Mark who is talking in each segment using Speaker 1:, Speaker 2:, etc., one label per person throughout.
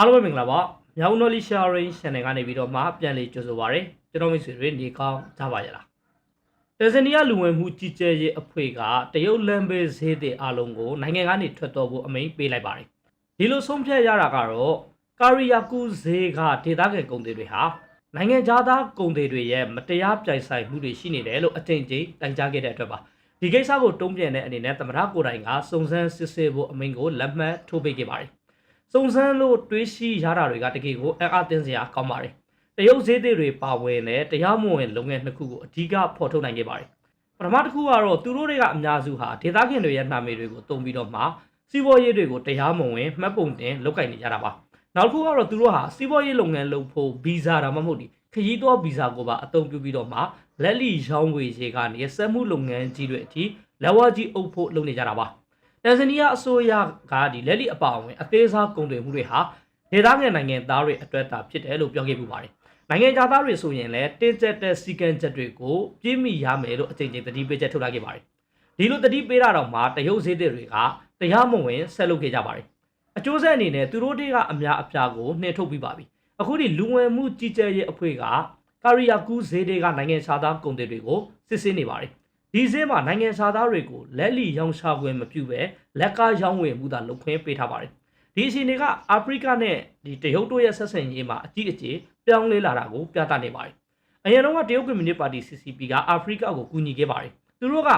Speaker 1: အားလုံးပဲမင်္ဂလာပါမြောင်နော်လီရှာရင် channel ကနေပြီးတော့မှပြန်လေးကြိုဆိုပါရစေကျွန်တော်မိတ်ဆွေတွေနေကောင်းကြပါရလားတဇနီးယားလူဝင်မှုကြီးကြဲရေးအဖွဲ့ကတရုတ်လမ်းဘေးဈေးတွေအလုံးကိုနိုင်ငံကနေထွက်တော်ဖို့အမိန့်ပေးလိုက်ပါတယ်ဒီလိုဆုံးဖြတ်ရတာကတော့ကာရီယာကူဈေးကဒေသခံကုန်တွေတွေဟာနိုင်ငံသားကုန်တွေတွေရဲ့မတရားပြိုင်ဆိုင်မှုတွေရှိနေတယ်လို့အထင်ကြီးတိုင်ကြားခဲ့တဲ့အတွက်ပါဒီကိစ္စကိုတုံ့ပြန်တဲ့အနေနဲ့သမရကိုယ်တိုင်ကစုံစမ်းစစ်ဆေးဖို့အမိန့်ကိုလက်မှတ်ထိုးပေးခဲ့ပါတယ် စုံစမ်းလို့တွေးရှိရတာတွေကတကယ်ကိုအံ့အားသင့်စရာကောင်းပါတယ်။တရုတ်ဈေးတွေတွေပါဝင်တဲ့တရားမဝင်လုပ်ငန်းနှစ်ခုကိုအဓိကဖော်ထုတ်နိုင်ခဲ့ပါတယ်။ပထမတစ်ခုကတော့သူတို့တွေကအများစုဟာဒေသခံတွေရဲ့နှာမေတွေကိုတုံပြီးတော့မှစီးပွားရေးတွေကိုတရားမဝင်မှတ်ပုံတင်လုပ်ကိုင်နေကြတာပါ။နောက်တစ်ခုကတော့သူတို့ဟာစီးပွားရေးလုပ်ငန်းလုပ်ဖို့ဗီဇာဒါမှမဟုတ်ဒီခရီးသွားဗီဇာကိုပါအသုံးပြုပြီးတော့မှလက်လီရောင်းဝယ်ရေးကနေစက်မှုလုပ်ငန်းကြီးတွေအထိလက်ဝါးကြီးအုပ်ဖို့လုပ်နေကြတာပါ။ တန်ဇနီးယားအစိုးရကဒီလက်လီအပါအဝင်အသေးစားကုန်သွယ်မှုတွေဟာဒေသခံနိုင်ငံသားတွေအတွက်တာဖြစ်တယ်လို့ပြောခဲ့ပူပါတယ်။နိုင်ငံသားတွေဆိုရင်လည်းတင်းကျပ်တဲ့စီကံချက်တွေကိုပြည့်မီရမယ်လို့အကြိမ်ကြိမ်တတိပေးချက်ထုတ်လာခဲ့ပါတယ်။ဒီလိုတတိပေးတာတော့မှတရုတ်ဈေးတွေကတရားမဝင်ဆက်လုပ်ခဲ့ကြပါတယ်။အကျိုးဆက်အနေနဲ့သူတို့တွေကအများအပြားကိုနှင်ထုတ်ပြီးပါပြီ။အခုဒီလူဝင်မှုကြီးကြပ်ရေးအဖွဲ့ကကာရီယာကူဈေးတွေကနိုင်ငံခြားသားကုန်တွေတွေကိုစစ်ဆေးနေပါတယ်။ ဒီဈေးမှာနိုင်ငံခြားသားတွေကိုလက်လီရောင်းချခွင့်မပြုဘဲလက်ကားရောင်းဝယ်မှုသာလုပ်ခွင့်ပေးထားပါတယ်။ဒီအချိန်တွေကအာဖရိကနဲ့ဒီတရုတ်တို့ရဲ့ဆက်ဆံရေးမှာအကြီးအကျယ်ပြောင်းလဲလာတာကိုပြသနေပါတယ်။အရင်တော့ကတရုတ်ကွန်မြူနတီပါတီ CCP ကအာဖရိကကိုကူညီခဲ့ပါတယ်။သူတို့က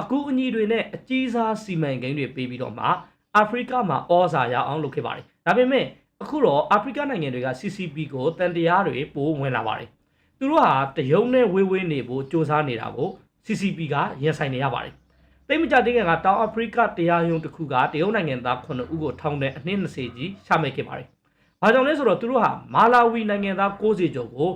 Speaker 1: အကူအညီတွေနဲ့အကြီးစားစီမံကိန်းတွေပေးပြီးတော့မှအာဖရိကမှာဩဇာရအောင်လုပ်ခဲ့ပါတယ်။ဒါပေမဲ့အခုတော့အာဖရိကနိုင်ငံတွေက CCP ကိုတန်တရားတွေပိုဝင်လာပါတယ်။သူတို့ဟာတရုတ်နဲ့ဝေးဝေးနေဖို့စ조사နေတာကို CCP ကရင်ဆိုင်နေရပါတယ်။တိတ်မကြသေးခင်ကတောင်အာဖရိကတရားရုံးတစ်ခုကတရုတ်နိုင်ငံသား9ဦးကိုထောင်တဲ့အနှစ်20ကြီးချမှတ်ခဲ့ပါတယ်။ဘာကြောင့်လဲဆိုတော့သူတို့ဟာမာလာဝီနိုင်ငံသား60ကျော်ကို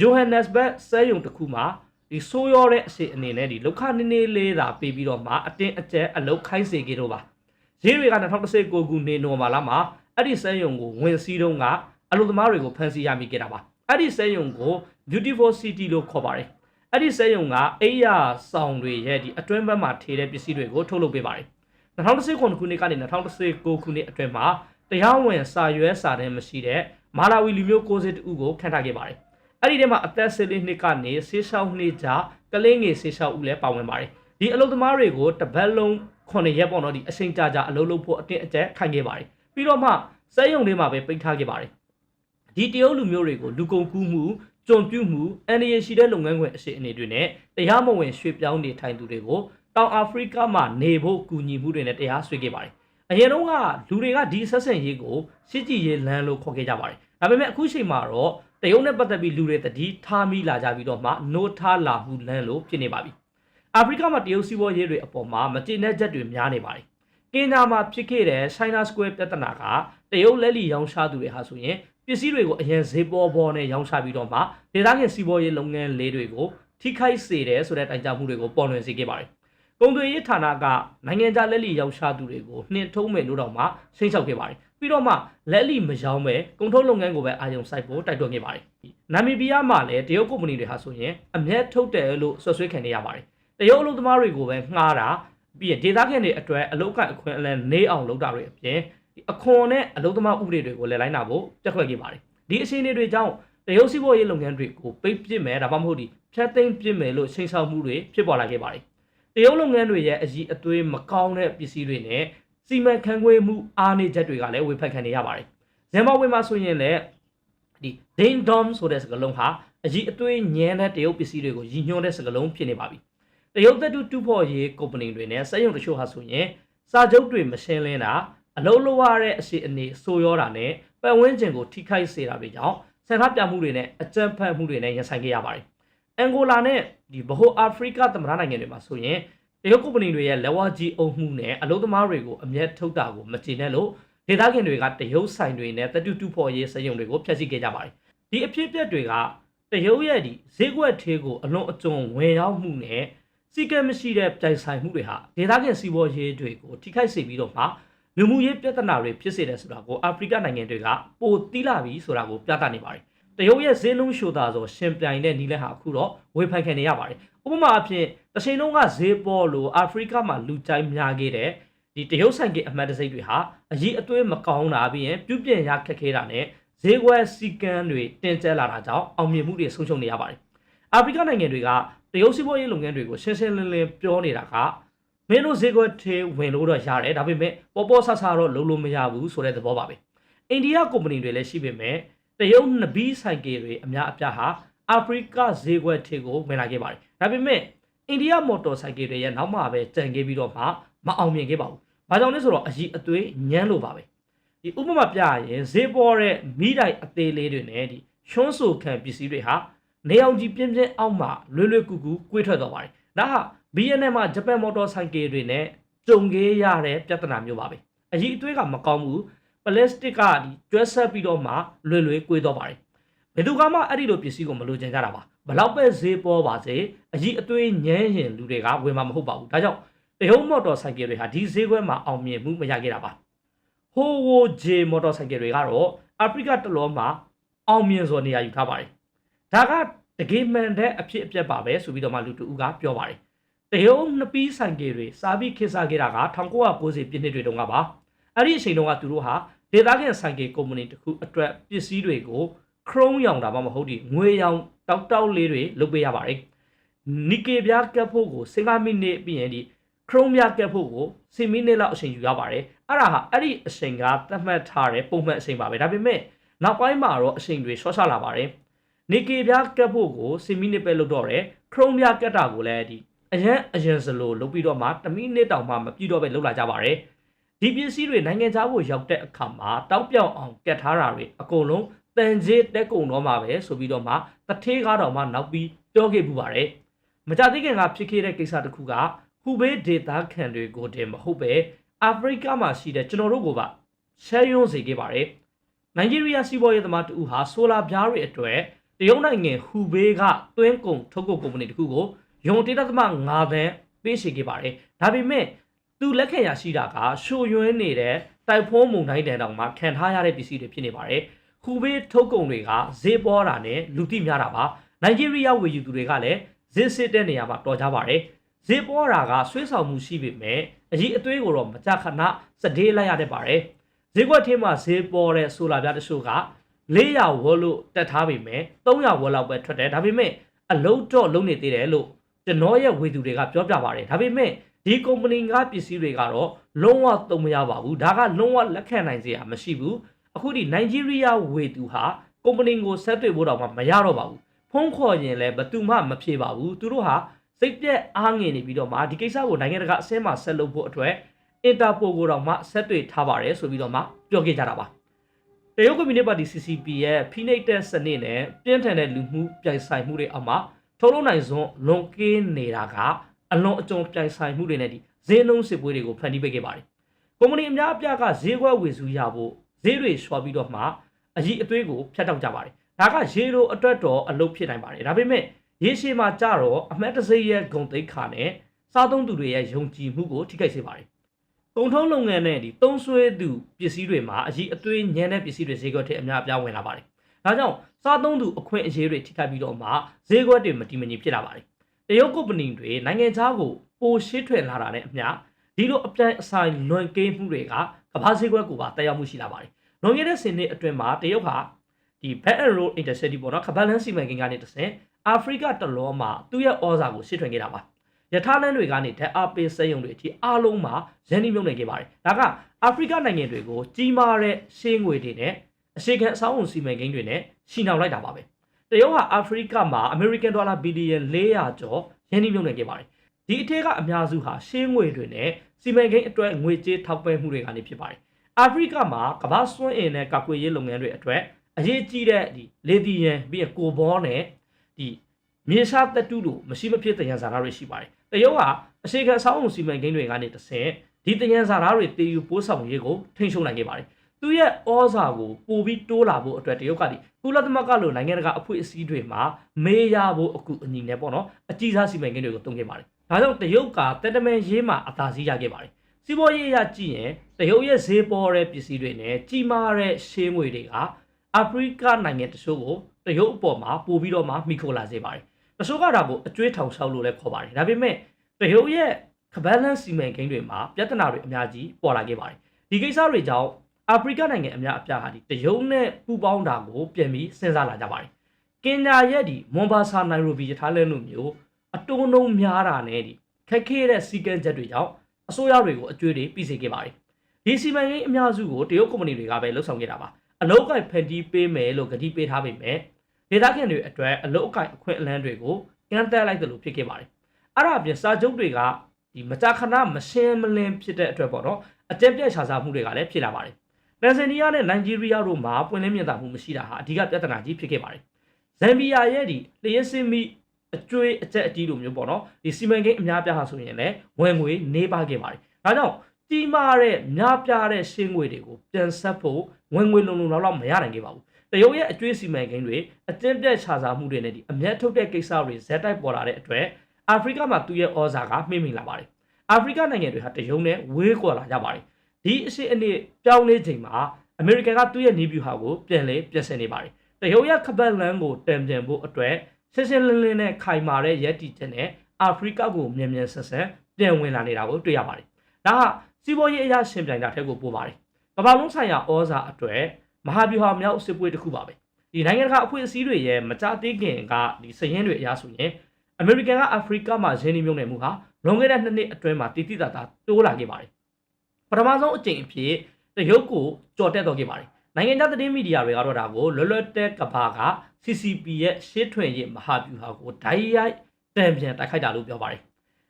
Speaker 1: ဂျိုဟန်နက်စ်ဘတ်စဲယုံတစ်ခုမှာဒီဆိုးရောတဲ့အစီအနေနဲ့ဒီလောက်ခနည်းနည်းလေးသာပေးပြီးတော့မှအတင်းအကျပ်အလုတ်ခိုင်းစေခဲ့တော့ပါ။ရေးတွေက2019ခုနှစ်နိုဝင်ဘာလမှာအဲ့ဒီစဲယုံကိုဝင်စီးတော့ကအလုပ်သမားတွေကိုဖမ်းဆီးရမိခဲ့တာပါ။အဲ့ဒီစဲယုံကို Beautiful City လို့ခေါ်ပါတယ်။ အဲ့ဒီစက်ရုံကအိယာဆောင်တွေရဲ့ဒီအတွင်းဘက်မှာထေတဲ့ပစ္စည်းတွေကိုထုတ်လုပ်ပေးပါတယ်။2019ခုနှစ်ကနေ2019ခုနှစ်အတွင်းမှာတရားဝင်စာရွက်စာတမ်းမရှိတဲ့မာလာဝီလူမျိုး60တူကိုခန့်ထားခဲ့ပါတယ်။အဲ့ဒီထဲမှာအသက်14နှစ်ကနေဆေးရှောက်နှစ်ကြာကလေးငယ်ဆေးရှောက်ဦးလည်းပါဝင်ပါတယ်။ဒီအလုပ်သမားတွေကိုတပတ်လုံး9ရက်ပေါ့နော်ဒီအချိန်ကြာကြာအလုပ်လုပ်ဖို့အတင်းအကျပ်ခိုင်းခဲ့ပါတယ်။ပြီးတော့မှစက်ရုံတွေမှာပဲပိတ်ထားခဲ့ပါတယ်။ဒီတရုတ်လူမျိုးတွေကိုလူကုန်ကူးမှုကြုံပြုမှုအန်ဒီရရှိတဲ့လုပ်ငန်းခွင်အရှိအနေတွေနဲ့တရားမဝင်ရွှေ့ပြောင်းနေထိုင်သူတွေကိုတောင်အာဖရိကမှာနေဖို့ကူညီမှုတွေနဲ့တရားစွဲခဲ့ပါတယ်။အရင်တော့ကလူတွေကဒီဆက်ဆံရေးကိုရှစ်ကြည်ရေးလမ်းလို့ခေါ်ခဲ့ကြပါတယ်။ဒါပေမဲ့အခုချိန်မှာတော့တရုတ်နဲ့ပတ်သက်ပြီးလူတွေတတိထားမိလာကြပြီးတော့မှနိုးထားလာမှုလမ်းလို့ဖြစ်နေပါပြီ။အာဖရိကမှာတရုတ်စီးပွားရေးတွေအပေါ်မှာမကျေနပ်ချက်တွေများနေပါတယ်။ကင်ညာမှာဖြစ်ခဲ့တဲ့ China Square ပြဿနာကတရုတ်လက်လီရောင်းချသူတွေဟာဆိုရင် ပစ္စည်းတွေကိုအရင်ဈေးပေါ်ပေါ်နဲ့ရောင်းချပြီးတော့မှဒေသခံစီးပွားရေးလုပ်ငန်းလေးတွေကိုထိခိုက်စေတယ်ဆိုတဲ့တိုင်ကြားမှုတွေကိုပေါ်လွင်စေခဲ့ပါတယ်။ကုန်သွယ်ရေးဌာနကနိုင်ငံခြားလက်လီရောင်းချသူတွေကိုနှင်ထုံးမယ်လို့တော့မှရှင်းချောက်ခဲ့ပါတယ်။ပြီးတော့မှလက်လီမရောင်းပဲကုန်ထုတ်လုပ်ငန်းကိုပဲအာရုံစိုက်ဖို့တိုက်တွန်းခဲ့ပါတယ်။နာမီဘီယာမှာလည်းတရုတ်ကုမ္ပဏီတွေဟာဆိုရင်အမျက်ထုတ်တယ်လို့ဆွဆွဲခံနေရပါတယ်။တရုတ်အလုပ်သမားတွေကိုပဲငှားတာပြီးရင်ဒေသခံတွေအတွက်အလုပ်ကအခွင့်အလမ်းနေအောင်လုပ်တာတွေအပြင် ဒီအခွန်နဲ့အလုပ်သမားဥပဒေတွေကိုလည်းလိုက်နာဖို့ပြက်ခွက်ခဲ့ပါတယ်ဒီအခြေအနေတွေကြောင့်တရုတ်စီးပွားရေးလုပ်ငန်းတွေကိုပိတ်ပစ်မယ်ဒါမှမဟုတ်ဒီဖျက်သိမ်းပစ်မယ်လို့ချိန်ဆောင်မှုတွေဖြစ်ပေါ်လာခဲ့ပါတယ်တရုတ်လုပ်ငန်းတွေရဲ့အကြီးအသွေးမကောင်းတဲ့ပစ္စည်းတွေနဲ့စီမံခန့်ခွဲမှုအားနည်းချက်တွေကလည်းဝေဖန်ခံနေရပါတယ်ဇင်ဘာဘွေမှာဆိုရင်လည်းဒီ ding dom ဆိုတဲ့စကားလုံးဟာအကြီးအသွေးညံတဲ့တရုတ်ပစ္စည်းတွေကိုရည်ညွှန်းတဲ့စကားလုံးဖြစ်နေပါပြီတရုတ်သက်တူတူဖို့ရေးကုမ္ပဏီတွေနဲ့စက်ရုံတချို့ဟာဆိုရင်စာချုပ်တွေမရှင်းလင်းတာ အလုံးလုံးရတဲ့အရှိအနေဆိုရောတာနဲ့ပတ်ဝန်းကျင်ကိုထိခိုက်စေတာတွေကြောင့်ဆန္ဒပြမှုတွေနဲ့အကြမ်းဖက်မှုတွေနဲ့ရင်ဆိုင်ခဲ့ရပါတယ်။အန်ဂိုလာနဲ့ဒီဗဟိုအာဖရိကသမ္မတနိုင်ငံတွေမှာဆိုရင်တရုတ်ကုမ္ပဏီတွေရဲ့လက်ဝါးကြီးအုပ်မှုနဲ့အလုပ်သမားတွေကိုအမျက်ထုတ်တာကိုမကျေနပ်လို့ဒေသခံတွေကတရုတ်ဆိုင်တွေနဲ့တတူတူဖော်ရေးစက်ရုံတွေကိုဖျက်ဆီးခဲ့ကြပါတယ်။ဒီအဖြစ်အပျက်တွေကတရုတ်ရဲ့ဒီဈေးကွက်သေးကိုအလွန်အကျွံဝင်ရောက်မှုနဲ့စီကံမရှိတဲ့ပြိုင်ဆိုင်မှုတွေဟာဒေသခံစီးပွားရေးတွေကိုထိခိုက်စေပြီးတော့မှ လူမှုရေးပြဿနာတွေဖြစ်စေတယ်ဆိုတာကိုအာဖရိကနိုင်ငံတွေကပိုတီးလာပြီဆိုတာကိုပြသနေပါတယ်။တရုတ်ရဲ့ဈေးလုံးရှိုတာဆိုရှင်ပြိုင်တဲ့နီးလက်ဟာအခုတော့ဝေဖန်ခံနေရပါတယ်။ဥပမာအဖြစ်တစ်ချိန်လုံးကဈေးပေါ်လို့အာဖရိကမှာလူကြိုက်များခဲ့တဲ့ဒီတရုတ်ဆိုင်ကအမှတ်တစိတ်တွေဟာအရေးအသွေးမကောင်းတာပြီးရင်ပြုပြင်ရခက်ခဲတာနဲ့ဈေးကွက်စီကံတွေတင်ကျက်လာတာကြောင့်အောင်မြင်မှုတွေဆုံးရှုံးနေရပါတယ်အာဖရိကနိုင်ငံတွေကတရုတ်စီးပွားရေးလုပ်ငန်းတွေကိုရှင်းရှင်းလင်းလင်းပြောနေတာက မင်းတို့ဈေးကွက်ထဲဝင်လို့တော့ရတယ်ဒါပေမဲ့ပေါ်ပေါ်ဆဆတော့လုံးလို့မရဘူးဆိုတဲ့သဘောပါပဲအိန္ဒိယကုမ္ပဏီတွေလည်းရှိပေမဲ့တရုတ်နဘီဆိုင်ကတွေအများအပြားဟာအာဖရိကဈေးကွက်ထဲကိုဝင်လာခဲ့ပါတယ်ဒါပေမဲ့အိန္ဒိယမော်တော်ဆိုင်ကတွေရဲ့နောက်မှပဲကြံခဲ့ပြီးတော့မှမအောင်မြင်ခဲ့ပါဘူး။ဘာကြောင့်လဲဆိုတော့အကြီးအသွေးညမ်းလို့ပါပဲ။ဒီဥပမာပြရရင်ဈေးပေါ်တဲ့မိတိုင်အသေးလေးတွေနဲ့ဒီရှွန်းဆူခံပစ္စည်းတွေဟာနေအောင်ကြီးပြင်းပြင်းအောက်မှာလွယ်လွယ်ကူကူကွေးထွက်သွားပါတယ်။ဒါဟာ BNN မှာဂျပန်မော်တော်ဆိုင်ကတွေနဲ့ကြုံခဲ့ရတဲ့ပြဿနာမျိုးပါပဲ။အကြီးအသွေးကမကောင်းဘူးပလတ်စတစ်ကဒီကျွဲဆက်ပြီးတော့မှလွယ်လွယ်ကွေးသွားပါတယ်။ဘယ်သူကမှအဲ့ဒီလိုပစ္စည်းကိုမလိုချင်ကြတာပါ။ဘလောက်ပဲဈေးပေါ်ပါစေအကြီးအသွေးညမ်းရင်လူတွေကဝင်မှာမဟုတ်ပါဘူး။ဒါကြောင့်တရုတ်မော်တော်ဆိုင်ကယ်တွေဟာဒီဈေးကွက်မှာအောင်မြင်မှုမရခဲ့တာပါဟိုဝိုဂျေမော်တော်ဆိုင်ကယ်တွေကတော့အာဖရိကတလောမှာအောင်မြင်စွာနေရာယူထားပါတယ်ဒါကတကယ်မှန်တဲ့အဖြစ်အပျက်ပါပဲဆိုပြီးတော့မှလူတူဦးကပြောပါတယ် တရုတ်နှစ်ပီးဆိုင်ကယ်တွေစာပြီးခေတ်စားခဲ့တာက1990ပြည့်နှစ်တွေတုန်းကပါအဲ့ဒီအချိန်တုန်းကသူတို့ဟာဒေသခံဆိုင်ကယ်ကုမ္ပဏီတစ်ခုအတွက်ပစ္စည်းတွေကိုခရုံးရောင်တာမှမဟုတ်ဒီငွေရောင်တောက်တောက်လေးတွေလုပ်ပေးရပါတယ်နီကေပြားကပ်ဖို့ကို15မိနစ်ပြီးရင်ဒီခရုံးမြကက်ဖို့ကို10မိနစ်လောက်အချိန်ယူရပါတယ်အဲ့ဒါဟာအဲ့ဒီအချိန်ကသတ်မှတ်ထားတဲ့ပုံမှန်အချိန်ပါပဲဒါပေမဲ့နောက်ပိုင်းမှာတော့အချိန်တွေရှော့ချလာပါတယ်နေကေပြားကက်ဖို့ကို10မိနစ်ပဲလုပ်တော့တယ်ခရုံးမြကက်တာကိုလည်းဒီ အရန်အရန်စလိုလုပ်ပြီးတော့မှ10မိနစ်တောင်မှမပြည့်တော့ပဲလုပ်လာကြပါတယ်ဒီပစ္စည်းတွေနိုင်ငံခြားကိုရောက်တဲ့အခါမှာတောက်ပြောင်အောင်ကက်ထားတာတွေအကုန်လုံးတန်ကြေးတက်ကုန်တော့မှာပဲဆိုပြီးတော့မှတထေးကားတော်မှနောက်ပြီးပြောခဲ့ပူပါတယ်မကြသေးခင်ကဖြစ်ခဲ့တဲ့ကိစ္စတစ်ခုကဟူဘေးဒေတာခံတွေကိုတင်မဟုတ်ပဲအာဖရိကမှာရှိတဲ့ကျွန်တော်တို့ကပါရှယ်ယွန်းစေခဲ့ပါတယ်။နိုင်ဂျီးရီးယားစီးပွားရေးသမားတူဟာဆိုလာပြားတွေအတွက်တရုတ်နိုင်ငံဟူဘေးကတွင်းကုန်ထုတ်ကုန်ကုမ္ပဏီတစ်ခုကို ယွန်တေတသမ9သန်းပေးရှိခဲ့ပါတယ်။ဒါပေမဲ့သူလက်ခံရရှိတာကရှိုယွင်းနေတဲ့တိုက်ဖုံးမုန်တိုင်းတန်တောင်မှာခံထားရတဲ့ပစ္စည်းတွေဖြစ်နေပါတယ်။ဟူဘေးထုတ်ကုန်တွေကဈေးပေါ်တာနဲ့လူသိများတာပါ။နိုင်ဂျီးရီးယားဝယ်ယူသူတွေကလည်းဈေးစစ်တဲ့နေရာမှာတော်ကြပါတယ်။ဈေးပေါ်တာကဆွေးဆောင်မှုရှိပေမဲ့အကြီးအသွေးကိုတော့မကြခဏစတေးလိုက်ရတတ်ပါတယ်ဈေးကွက်ထင်းမှာဈေးပေါ်တဲ့ဆိုလာပြတချို့က400ဝက်လို့တက်ထားပေမဲ့300ဝက်လောက်ပဲထွက်တယ်ဒါပေမဲ့အလုံးတော့လုံးနေသေးတယ်လို့ ကျွန်တော်ရဲ့ဝေသူတွေကပြောပြပါတယ်ဒါပေမဲ့ဒီကုမ္ပဏီကပစ္စည်းတွေကတော့လုံးဝသုံးမရပါဘူးဒါကလုံးဝလက်ခံနိုင်စရာမရှိဘူးအခုဒီနိုင်ဂျီးရီးယားဝေသူဟာကုမ္ပဏီကိုဆက်တွေ့ဖို့တော့မှမရတော့ပါဘူးဖုန်းခေါ်ရင်လည်းဘယ်သူမှမဖြေပါဘူးသူတို့ဟာစိတ်ပြက်အားငင်နေပြီးတော့မှဒီကိစ္စကိုနိုင်ငံတကာအစင်းမှာဆက်လုပ်ဖို့အတွက်အင်တာပိုကိုတော့မှဆက်တွေ့ထားပါတယ်ဆိုပြီးတော့မှပြောခဲ့ကြတာပါတရုတ်ကွန်မြူနတီပါတီ CCP ရဲ့ဖိနှိပ်တဲ့စနစ်နဲ့ပြင်းထန်တဲ့လူမှုပြိုင်ဆိုင်မှုတွေအောက်မှာ ထုတ်လုပ်နိုင်စွန်းလွန်ကင်းနေတာကအလွန်အကျုံပြိုင်ဆိုင်မှုတွေနဲ့ဒီဈေးနှုန်းစစ်ပွဲတွေကိုဖန်တီးပေးခဲ့ပါတယ်ကုမ္ပဏီအများအပြားကဈေးကွက်ဝေစုရဖို့ဈေးတွေရွှာပြီးတော့မှအကြီးအသွေးကိုဖျက်တောက်ကြပါတယ်ဒါကရေလိုအတွက်တော့အလုပ်ဖြစ်နိုင်ပါတယ်ဒါပေမဲ့ရေရှည်မှာကြတော့အမတ်တစိရဲ့ဂုံသိက္ခာနဲ့စားသုံးသူတွေရဲ့ယုံကြည်မှုကိုထိခိုက်စေပါတယ်။ကုန်ထုံးလုပ်ငန်းနဲ့ဒီတုံးဆွဲသူပစ္စည်းတွေမှာအကြီးအသွေးညံတဲ့ပစ္စည်းတွေဈေးကွက်ထဲအများအပြားဝင်လာပါတယ်။ ဒါကြောင့်စားသုံးသူအခွင့်အရေးတွေထိခိုက်ပြီးတော့မှဈေးကွက်တွေမတည်မငြိမ်ဖြစ်လာပါတယ်။တရုတ်ကုမ္ပဏီတွေနိုင်ငံခြားကိုပိုရှင်းထွင်လာတာနဲ့အမျှဒီလိုအပြိုင်အဆိုင်လွန်ကင်းမှုတွေကကမ္ဘာဈေးကွက်ကိုပါတက်ရောက်မှုရှိလာပါတယ်။လွန်ခဲ့တဲ့10နှစ်အတွင်းမှာတရုတ်ဟာဒီ Belt and Road Intercity ပေါ့နော်ကမ္ဘာလမ်းစီမံကိန်းကနေတဆင့်အာဖရိကတလောမှာသူ့ရဲ့ဩဇာကိုရှင်းထွင်ခဲ့တာပါယထာလန်းတွေကနေဓာတ်အားပေးစက်ရုံတွေအထိအားလုံးမှာရန်နှီးမြှုပ်နှံခဲ့ပါတယ်ဒါကအာဖရိကနိုင်ငံတွေကိုကြီးမားတဲ့ရှင်းငွေတွေနဲ့ အရှိခံအဆောင်အုံစီမံကိန်းတွေနဲ့ရှင်းနှောင်လိုက်တာပါပဲတရုတ်ဟာအာဖရိကမှာအမေရိကန်ဒေါ်လာဘီလီယံ400ကျော်ရန်နှီးမြှုပ်နှံခဲ့ပါတယ်ဒီအထက်ကအများစုဟာရှင်းငွေတွေနဲ့စီမံကိန်းအတွက်ငွေကြေးထောက်ပံ့မှုတွေကနေဖြစ်ပါတယ်အာဖရိကမှာကမ္ဘာစွန်းအင်နဲ့ကာကွယ်ရေးလုပ်ငန်းတွေအတွက်အရေးကြီးတဲ့ဒီလေသီယံပြီးရင်ကိုဘောနဲ့ဒီမြေရှားတက်တူးလို့မရှိမဖြစ်တယံဇာတာတွေရှိပါတယ်။တရုတ်ဟာအရှိခံဆောင်းအောင်စီမံကိန်းတွေကနေတဆင့်ဒီတယံဇာတာတွေတည်ယူပိုးဆောင်ရေးကိုထိန်းချုပ်နိုင်ခဲ့ပါတယ်။ သူရဲ့ဩဇာကိုပိုပြီးတိုးလာဖို့အတွက်တရုတ်ကဒီကုလသမဂ္ဂလိုနိုင်ငံတကာအဖွဲ့အစည်းတွေမှာမေးရဖို့အကူအညီနဲ့ပေါ့နော်အကြီးစားစီမံကိန်းတွေကိုတုံ့ခဲ့ပါတယ်။ဒါကြောင့်တရုတ်ကတက်တမန်ရေးမှာအသာစီးရခဲ့ပါတယ်။စီးပွားရေးအရကြည့်ရင်တရုတ်ရဲ့ဈေးပေါ်တဲ့ပစ္စည်းတွေနဲ့ကြီးမားတဲ့ရှေးငွေတွေကအာဖရိကနိုင်ငံတချို့ကိုတရုတ်အပေါ်မှာပို့ပြီးတော့မှမိခိုလာစေပါတယ်တချို့ကဒါကိုအကျွေးထောင်ချောက်လို့လည်းခေါ်ပါတယ်ဒါပေမဲ့တရုတ်ရဲ့ကပန်းလန်းစီမံကိန်းတွေမှာပြဿနာတွေအများကြီးပေါ်လာခဲ့ပါတယ်ဒီကိစ္စတွေကြောင့် အာဖရိကနိုင်ငံအများအပြားဟာဒီတရုတ်နဲ့ပူးပေါင်းတာကိုပြန်ပြီးစဉ်းစားလာကြပါတယ်ကင်ညာရဲ့ဒီမွန်ဘာဆာနိုင်ရိုဘီရထားလဲလို့မျိုးအတုံးလုံးများတာနဲ့ဒီခက်ခဲတဲ့စီကံချက်တွေကြောင့်အစိုးရတွေကိုအကျွေးတွေပြီးစေခဲ့ပါတယ်ဒီစီမံကိန်းအများစုကိုတရုတ်ကုမ္ပဏီတွေကပဲလှုပ်ဆောင်ခဲ့တာပါအလုပ်ကိုင်ဖန်တီးပေးမယ်လို့ကတိပေးထားပေမဲ့ဒေသခံတွေအတွက်အလုပ်အကိုင်အခွင့်အလမ်းတွေကိုကန့်တက်လိုက်တယ်လို့ဖြစ်ခဲ့ပါတယ်အဲ့ဒါအပြင်စာချုပ်တွေကဒီမကြာခဏမရှင်းမလင်းဖြစ်တဲ့အတွက်ပေါ့နော်အကြက်ပြက်ရှာစားမှုတွေကလည်းဖြစ်လာပါတယ် တန်ဇန်နီးယားနဲ့နိုင်ဂျီးရီးယားတို့မှာပွင့်လင်းမြင်သာမှုမရှိတာဟာအဓိကပြဿနာကြီးဖြစ်ခဲ့ပါတယ်ဇမ်ဘီယာရဲ့ဒီလျှက်စင်မီအကျွေးအကျက်အတီးလိုမျိုးပေါ့နော်ဒီစီမံကိန်းအများပြားဟာဆိုရင်လည်းဝင်ငွေနေပါခဲ့ပါတယ်ဒါကြောင့်ကြီးမားတဲ့များပြားတဲ့ရှင်းငွေတွေကိုပြန်ဆက်ဖို့ဝင်ငွေလုံလုံလောက်လောက်မရနိုင်ခဲ့ပါဘူးတရုတ်ရဲ့အကျွေးစီမံကိန်းတွေအကျဉ်းပြတ်ခြာစားမှုတွေနဲ့ဒီအမျက်ထုတ်တဲ့ကိစ္စတွေဇက်တိုက်ပေါ်လာတဲ့အတွက်အာဖရိကမှာသူ့ရဲ့ဩဇာကမှိမ့်မိလာပါတယ်အာဖရိကနိုင်ငံတွေဟာတရုတ်နဲ့ဝေးကွာလာကြပါတယ် ဒီအရှိအနေပြောင်းလဲချိန်မှာအမေရိကန်ကသူ့ရဲ့နေဗျူဟာကိုပြန်လဲပြင်ဆင်နေပါတယ်တရုတ်ရဲ့ခပတ်လန်းကိုတံပြန်ဖို့အတွက်ရှင်းရှင်းလင်းလင်းနဲ့ခိုင်မာတဲ့ရည်တည်ချက်နဲ့အာဖရိကကိုမြန်မြန်ဆက်ဆက်ပြန်ဝင်လာနေတာကိုတွေ့ရပါတယ်ဒါကစီးပွားရေးအရာရှင်ပြိုင်တာထက်ကိုပိုပါတယ်ကမ္ဘာလုံးဆိုင်ရာဩဇာအတွက်မဟာဗျူဟာမြောက်စစ်ပွဲတစ်ခုပါပဲဒီနိုင်ငံတကာအဖွဲ့အစည်းတွေရဲ့မကြသေးခင်ကဒီစရင်တွေအရာဆိုရင်အမေရိကန်ကအာဖရိကမှာရင်းနှီးမြှုပ်နှံမှုဟာလွန်ခဲ့တဲ့နှစ်နှစ်အတွင်းမှာတည်တည်တာတာတိုးလာခဲ့ပါတယ် ပထမဆုံးအကြိမ်အဖြစ်တရုတ်ကိုကြော်တက်တော့ခဲ့ပါတယ်နိုင်ငံခြားသတင်းမီဒီယာတွေကတော့ဒါကိုလွတ်လွတ်တဲ့ကဘာက CCP ရဲ့ရှေ့ထွင်ရေးမဟာဗျူဟာကိုဓာတ်ရိုက်တံပြန်တိုက်ခိုက်တာလို့ပြောပါတယ်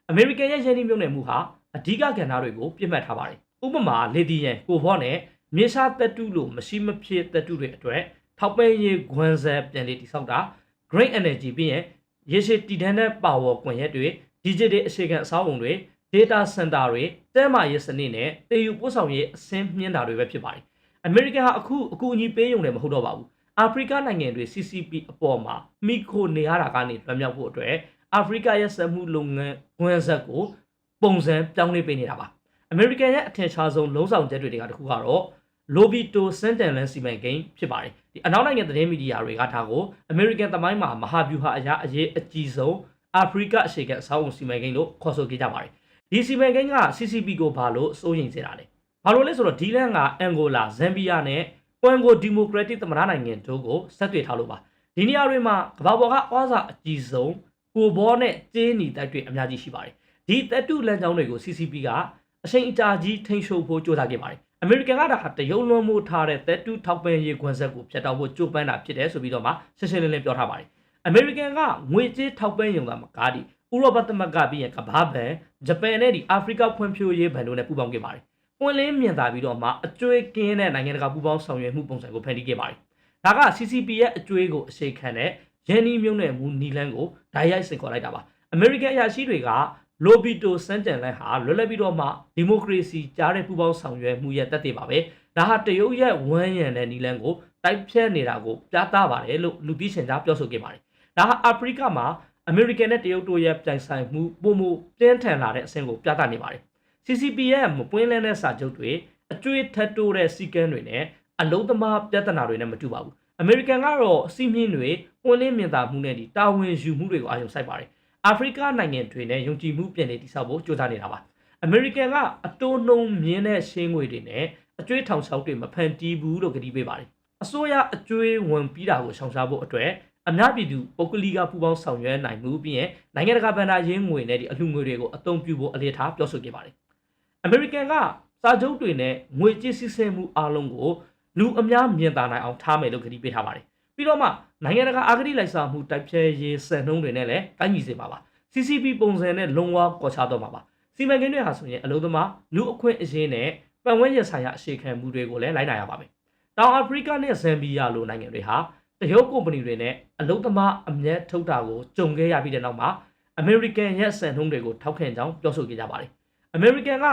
Speaker 1: အမေရိကန်ရဲ့ရင်းနှီးမြှုပ်နှံမှုဟာအဓိကကဏ္ဍတွေကိုပြစ်မှတ်ထားပါတယ်ဥပမာလေဒီယန်ကိုဘော့နဲ့မြေရှားတက်တူလို့မရှိမဖြစ်တက်တူတွေအတွက်ထောက်ပံ့ရေးဂွန်ဆယ်ပြန်လေးတိစောက်တာ Green Energy ပြီးရင်ရေရှည်တည်တံ့တဲ့ power ကွန်ရက်တွေ digital အခြေခံအဆောက်အုံတွေ data center တွေတဲမာရေးစနစ်နဲ့တည်ယူပို့ဆောင်ရေးအဆင်းမြင့်တာတွေပဲဖြစ်ပါတယ်။ American ဟာအခုအကူအညီပေးရုံနဲ့မဟုတ်တော့ပါဘူး။အာဖရိကနိုင်ငံတွေ CCP အပေါ်မှာမိခိုနေရတာကနေလွှမ်းမြောက်ဖို့အတွက်အာဖရိကရဲ့စက်မှုလုပ်ငန်းဂွန်ဆက်ကိုပုံစံပြောင်းလဲပေးနေတာပါ။ American ရဲ့အထင်ရှားဆုံးလုံးဆောင်ချက်တွေကတခုကတော့ Lobito Sentinel စီမံကိန်းဖြစ်ပါတယ်။ဒီအနောက်နိုင်ငံသတင်းမီဒီယာတွေကဒါကို American သမိုင်းမှာမဟာဗျူဟာအရာအရေးအကြီးဆုံးအာဖရိကအရှေ့ကအဆောက်အုံစီမံကိန်းလို့ခေါ်ဆိုခဲ့ကြပါတယ်။ ဒီစီမံကိန်းက CCP ကိုဘာလို့စိုးရိမ်စေတာလဲ။ဘာလို့လဲဆိုတော့ဒီလန်ကအန်ဂိုလာဇမ်ဘီယာနဲ့ကွမ်ဂိုဒီမိုကရက်တစ်သမ္မတနိုင်ငံတို့ကိုဆက်သွယ်ထားလို့ပါ။ဒီနေရာတွေမှာကမ္ဘာပေါ်ကဩဇာအကြီးဆုံးကိုဘောနဲ့ကျင်းနီတိုက်တွေအများကြီးရှိပါတယ်။ဒီတက်တူလန်ကြောင်းတွေကို CCP ကအချိန်အကြာကြီးထိန်းချုပ်ဖို့ကြိုးစားခဲ့ပါတယ်အမေရိကန်ကဒါဟာတရုတ်လွန်မှုထားတဲ့သက်တူထောက်ပံ့ရေးခွန်ဆက်ကိုဖျက်တောက်ဖို့ကြိုးပမ်းတာဖြစ်တယ်ဆိုပြီးတော့မှရှင်းရှင်းလင်းလင်းပြောထားပါတယ်အမေရိကန်ကငွေကြေးထောက်ပံ့ရုံကမကားဒီဥရောပသမဂ္ဂပြီးရင်ကမ္ဘာဘဏ် ဂျပန်နဲ့ဒီအာဖရိကဖွံ့ဖြိုးရေးဘဏ်တို့နဲ့ပူးပေါင်းခဲ့ပါတယ်ပွင့်လင်းမြင်သာပြီးတော့မှအကျွေးကင်းတဲ့နိုင်ငံတကာပူးပေါင်းဆောင်ရွက်မှုပုံစံကိုဖန်တီးခဲ့ပါတယ်ဒါက CCP ရဲ့အကျွေးကိုအခြေခံတဲ့ယန်နီမြုံနဲ့မူနီလန်ကိုဓာတ်ရိုက်စင်ခေါ်လိုက်တာပါအမေရိကန်အရာရှိတွေကလိုဘီတိုစန်တန်လန်ဟာလွတ်လပ်ပြီးတော့မှဒီမိုကရေစီကြားတဲ့ပူးပေါင်းဆောင်ရွက်မှုရဲ့တက်တည်ပါပဲဒါဟာတရုတ်ရဲ့ဝမ်းရံတဲ့နီလန်ကိုတိုက်ဖြတ်နေတာကိုပြသပါတယ်လို့လူပြီးရှင်ကြားပြောဆိုခဲ့ပါတယ်ဒါဟာအာဖရိကမှာ အမေရိကန်နဲ့တရုတ်တို့ရဲ့ပြိုင်ဆိုင်မှုပုံမှုပြင်းထန်လာတဲ့အဆင့်ကိုပြသနေပါတယ် CCP ရဲ့မပွင့်လန်းတဲ့စာချုပ်တွေအကျွေးထက်တိုးတဲ့စီကံတွေနဲ့အလုံးသမားပြဿနာတွေနဲ့မတူပါဘူးအမေရိကန်ကတော့စီးမြင့်တွေပွင့်လင်းမြင်သာမှုနဲ့ဒီတာဝန်ယူမှုတွေကိုအာရုံစိုက်ပါတယ်အာဖရိကနိုင်ငံတွေနဲ့ယုံကြည်မှုပြန်လည်တည်ဆောက်ဖို့ကြိုးစားနေတာပါအမေရိကန်ကအတိုးနှုံမြင်းတဲ့ရှင်းငွေတွေနဲ့အကျွေးထောင်ချောက်တွေမဖန်တီးဘူးလို့ကတိပေးပါတယ်အစိုးရအကျွေးဝင်ပြီးတာကိုရှောင်ရှားဖို့အတွက် အများပြည်သူပုဂ္ဂလိကပူးပေါင်းဆောင်ရွက်နိုင်မှုပြီးရင်နိုင်ငံတကာဗန်ဒါရင်းငွေနဲ့ဒီအလှငွေတွေကိုအသုံးပြုဖို့အလေးထားပြောဆိုခဲ့ပါတယ်အမေရိကန်ကစာချုပ်တွေနဲ့ငွေကြေးစစ်ဆေးမှုအလုံးကိုလူအများမြင်သာနိုင်အောင်ထားမယ်လို့ကတိပေးထားပါတယ်ပြီးတော့မှနိုင်ငံတကာအာဂတိလိုက်စားမှုတိုက်ဖြဲရေးစံနှုန်းတွေနဲ့လည်းကိုင်းညီစေပါပါ CCP ပုံစံနဲ့လုံဝကော်ချတော့မှာပါစီမံကိန်းတွေဟာဆိုရင်အလုံးသမားလူအခွင့်အရေးနဲ့ပတ်ဝန်းကျင်ဆိုင်ရာအခြေခံမှုတွေကိုလည်းလိုက်နိုင်ရပါမယ်တောင်အာဖရိကနဲ့ဇမ်ဘီယာလိုနိုင်ငံတွေဟာ တရုတ်ကုမ္ပဏီတွေနဲ့အလုံးသမားအမျက်ထုတ်တာကိုကြုံခဲ့ရပြီးတဲ့နောက်မှာအမေရိကန်ရဲ့စံနှုန်းတွေကိုထောက်ခံကြောင်းပြောဆိုခဲ့ကြပါတယ်အမေရိကန်က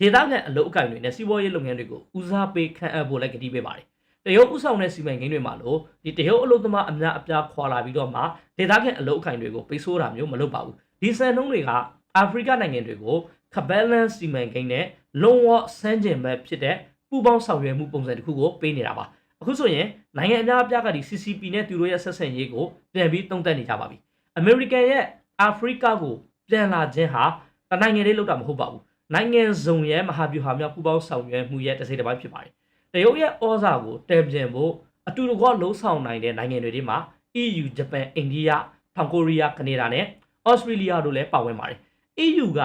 Speaker 1: ဒေသခံအလုပ်အကင်တွေနဲ့စီးပွားရေးလုပ်ငန်းတွေကိုဦးစားပေးခန့်အပ်ဖို့လည်းကတိပေးပါတယ်တရုတ်ဥဆောင်တဲ့စီမံကိန်းတွေမှာလို့ဒီတရုတ်အလုပ်သမားအများအပြားခွာလာပြီးတော့မှဒေသခံအလုပ်အကင်တွေကိုပိတ်ဆို့တာမျိုးမလုပ်ပါဘူးဒီစံနှုန်းတွေကအာဖရိကနိုင်ငံတွေကိုကဘလန်စီမံကိန်းနဲ့လုံးဝဆန်းကျင်မဲ့ဖြစ်တဲ့ပူပေါင်းဆောင်ရွက်မှုပုံစံတစ်ခုကိုပေးနေတာပါ အခုဆိုရင်နိုင်ငံအများအပြားကဒီ CCP နဲ့သူတို့ရဲ့ဆက်ဆံရေးကိုပြန်ပြီးတုံ့တက်နေကြပါပြီအမေရိကန်ရဲ့အာဖရိကကိုပြန်လာခြင်းဟာတနိုင်ငံလေးလောက်တာမဟုတ်ပါဘူးနိုင်ငံစုံရဲ့မဟာဗျူဟာမြောက်ပူးပေါင်းဆောင်ရွက်မှုရဲ့တစ်စိတ်တစ်ပိုင်းဖြစ်ပါတယ်တရုတ်ရဲ့ဩဇာကိုတည်ပြန်ဖို့အတူတကွလှုံ့ဆော်နိုင်တဲ့နိုင်ငံတွေဒီမှာ EU ဂျပန်အိန္ဒိယတောင်ကိုရီးယားကနေဒါနဲ့ဩစတြေးလျတို့လည်းပါဝင်ပါတယ် EU က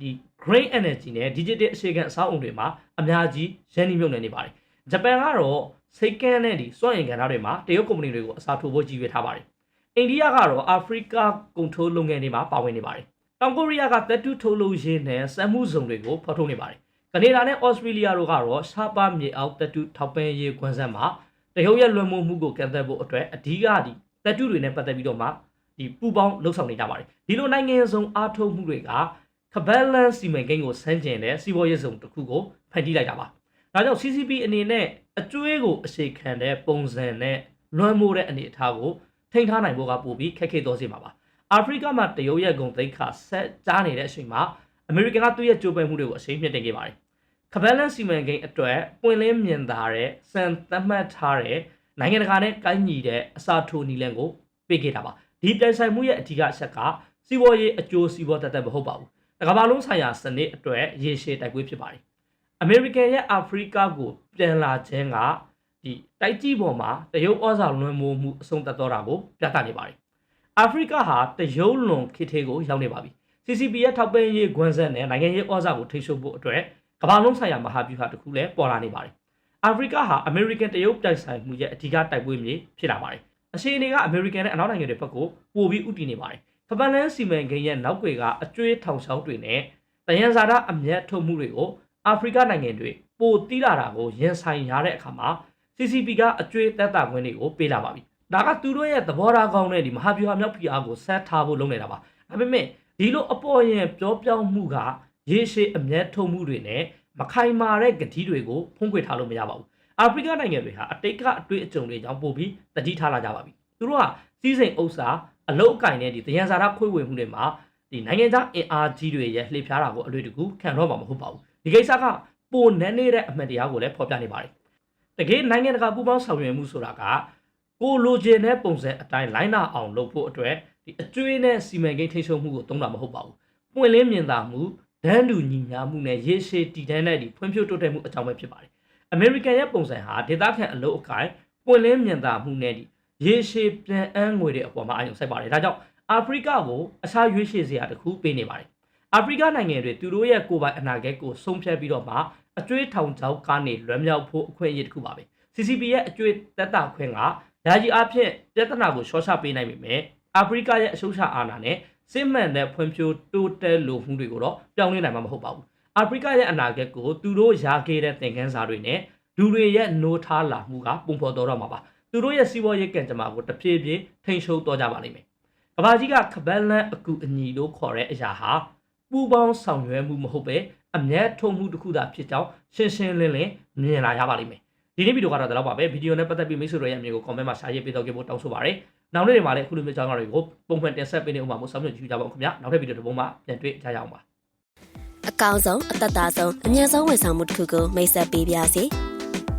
Speaker 1: ဒီ green energy နဲ့ digital အခြေခံအဆောက်အုံတွေမှာအများကြီးရင်းနှီးမြှုပ်နှံနေပါတယ်ဂျပန်ကတော့ စိတ်ကန်းနဲ့ဒီစွန့်အင်ကဏ္ဍတွေမှာတရုတ်ကုမ္ပဏီတွေကိုအစားထိုးဖို့ကြီးရွေးထားပါတယ်အိန္ဒိယကတော့အာဖရိကကုန်ထုတ်လုပ်ငန်းတွေမှာပါဝင်နေပါတယ်တောင်ကိုရီးယားကတပ်တူထုတ်လုပ်ရေးနဲ့စက်မှုဇုံတွေကိုဖော်ထုတ်နေပါတယ်ကနေဒါနဲ့ဩစတြေးလျတို့ကတော့ရှားပါမြေအောက်တပ်တူထောက်ပံ့ရေးကွန်ဆက်မှာတရုတ်ရဲ့လွှမ်းမိုးမှုကိုကန့်သက်ဖို့အတွက်အဓိကဒီတပ်တူတွေနဲ့ပတ်သက်ပြီးတော့မှဒီပူပေါင်းလှုပ်ဆောင်နေကြပါတယ်ဒီလိုနိုင်ငံစုံအားထုတ်မှုတွေကကဘလန်စီမံကိန်းကိုဆန်းကျင်တဲ့စီးပွားရေးစုံတစ်ခုကိုဖန်တီးလိုက်တာပါ ဒါကြောင့် CCP အနေနဲ့အကျွေးကိုအခြေခံတဲ့ပုံစံနဲ့လွှမ်းမိုးတဲ့အနေအထားကိုထိန်းထားနိုင်ဖို့ကပိုပြီးခက်ခဲသောစေမှာပါအာဖရိကမှာတရုတ်ရဲ့ဂုံသိက္ခာဆက်ကြားနေတဲ့အချိန်မှာအမေရိကန်ကသူ့ရဲ့ကြိုးပမ်းမှုတွေကိုအရှိန်မြင့်တင်ခဲ့ပါတယ်ကဘလန်စီမံကိန်းအတွက်ပွင့်လင်းမြင်သာတဲ့စံသတ်မှတ်ထားတဲ့နိုင်ငံတကာနဲ့ကိုင်းညီတဲ့အစာထိုးနီလန်ကိုပေးခဲ့တာပါဒီပြိုင်ဆိုင်မှုရဲ့အဓိကအချက်ကစီးပွားရေးအကျိုးစီးပွားတသက်မဟုတ်ပါဘူးတကမ္ဘာလုံးဆိုင်ရာစနစ်အတွက်ရေရှည်တိုက်ပွဲဖြစ်ပါတယ် အမေရိကန်ရဲ့အာဖရိကကိုပြန်လာခြင်းကဒီတိုက်ကြီးပေါ်မှာတရုတ်ဩဇာလွှမ်းမိုးမှုအဆုံးသတ်တော့တာကိုပြသနေပါတယ်အာဖရိကဟာတရုတ်လွန်ခေတ်သေးကိုရောက်နေပါပြီ CCP ရဲ့ထောက်ပံ့ရေးကွန်ဆက်နဲ့နိုင်ငံရေးဩဇာကိုထိန်းချုပ်ဖို့အတွက်ကမ္ဘာလုံးဆိုင်ရာမဟာဗျူဟာတစ်ခုလည်းပေါ်လာနေပါတယ်အာဖရိကဟာအမေရိကန်တရုတ်တိုက်ဆိုင်မှုရဲ့အဓိကတိုက်ပွဲမြေဖြစ်လာပါတယ်အရှိန်တွေကအမေရိကန်နဲ့အနောက်နိုင်ငံတွေဘက်ကိုပိုပြီးဥတည်နေပါတယ်။ဖပန်လန်စီမံကိန်းရဲ့နောက်ွယ်ကအကျွေးထောင်ချောင်းတွေနဲ့တယံဇာတာအမျက်ထုတ်မှုတွေကို အာဖရိကနိုင်ငံတွေပိုတီးလာတာကိုရင်ဆိုင်ရတဲ့အခါမှာ CCP ကအကျွေးသက်တာခွင့်တွေကိုပေးလာပါပြီ။ဒါကသူတို့ရဲ့သဘောထားကောင်းတဲ့ဒီမဟာဗျူဟာမြောက်ဖိအားကိုဆက်ထားဖို့လုပ်နေတာပါ။ဒါပေမဲ့ဒီလိုအပေါ်ရင်ပြောပြောင်းမှုကရေရှည်အမျက်ထုတ်မှုတွေနဲ့မခိုင်မာတဲ့ဂတိတွေကိုဖုံးကွယ်ထားလို့မရပါဘူး။အာဖရိကနိုင်ငံတွေဟာအတိတ်ကအတွေ့အကြုံတွေကြောင့်ပို့ပြီးတတိထားလာကြပါပြီ။သူတို့ကစီးစိမ်ဥစ္စာအလုတ်အကင်နဲ့ဒီတယံဇာတာခွေးဝေမှုတွေမှာဒီနိုင်ငံသားအင်အားကြီးတွေရဲ့လှေဖျားတာကိုအလွယ်တကူခံတော့မှာမဟုတ်ပါဘူး။ ဒီကိစ္စကပိုနန်းနေတဲ့အမှန်တရားကိုလည်းဖော်ပြနေပါတယ်။တကယ်နိုင်ငံတကာပူးပေါင်းဆောင်ရွက်မှုဆိုတာကကိုလိုချင်တဲ့ပုံစံအတိုင်းလိုင်းနာအောင်လုပ်ဖို့အတွက်ဒီအကျွေးနဲ့စီမံကိန်းထိရှုံမှုကိုသုံးတာမဟုတ်ပါဘူး။ပွင့်လင်းမြင်သာမှုဒန်းတူညီညာမှုနဲ့ရေရှည်တည်တံ့တဲ့ဒီဖွံ့ဖြိုးတိုးတက်မှုအကြောင်းပဲဖြစ်ပါတယ်။ American ရဲ့ပုံစံဟာဒေသခံအလုပ်အကိုင်ပွင့်လင်းမြင်သာမှုနဲ့ဒီရေရှည်ပြန်အန်းငွေတွေအပေါ်မှာအာရုံစိုက်ပါတယ်။ဒါကြောင့်အာဖရိကကိုအခြားရွေးချယ်စရာတစ်ခုပေးနေပါတယ်။ အာဖရိကနိုင်ငံတွေသူတို့ရဲ့ကိုယ်ပိုင်အနာဂတ်ကိုဆုံးဖြတ်ပြီးတော့မှအကျွေးထောင်ချောက်ကနေလွမ်းမြောက်ဖို့အခွင့်အရေးတစ်ခုပါပဲ။ CCP ရဲ့အကျွေးတက်တာခွင့်ကဒါကြီးအဖြစ်ပြဿနာကိုရှော့ချပေးနိုင်ပေမဲ့အာဖရိကရဲ့အရှုံးချအာဏာနဲ့စစ်မှန်တဲ့ဖွံ့ဖြိုးတိုးတက်လိုမှုတွေကိုတော့ပြောင်းလဲနိုင်မှာမဟုတ်ပါဘူး။အာဖရိကရဲ့အနာဂတ်ကိုသူတို့ရာခဲ့တဲ့သင်ခန်းစာတွေနဲ့လူတွေရဲ့နိုးထားလာမှုကပုံဖော်တော်တော့မှာပါ။သူတို့ရဲ့စီးပွားရေးကံကြမ္မာကိုတဖြည်းဖြည်းထိန်းချုပ်တော့ကြပါလိမ့်မယ်။ကဘာကြီးကခပန်းလန်းအကူအညီလို့ခေါ်တဲ့အရာဟာ ပူပေါင်းဆောင်ရွက်မှုမဟုတ်ပဲအမျက်ထုံမှုတစ်ခုသာဖြစ်ကြောင်းရှင်းရှင်းလင်းလင်းမြင်လာရပါလိမ့်မယ်။ဒီနေ့ဗီဒီယိုကတော့ဒါတော့ပါပဲဗီဒီယိုနဲ့ပတ်သက်ပြီးမိတ်ဆွေတို့ရဲ့အမြင်ကို comment မှာ share ရေးပေးတော့ကြဖို့တောင်းဆိုပါရစေ။နောက်နေ့တွေမှာလည်းအခုလိုမျိုးကြောင်းကားတွေကိုပုံမှန်တင်ဆက်ပေးနေဥပမာမို့ဆောင်းမြတ်ကြည့်ကြပါဦးခင်ဗျာ။နောက်ထပ်ဗီဒီယိုတစ်ပုံမှာပြန်တွေ့ကြရအောင်ပါ။
Speaker 2: အကောင်းဆုံးအသက်သာဆုံးအမြတ်ဆုံးဝန်ဆောင်မှုတစ်ခုကိုမိတ်ဆက်ပေးပါစီ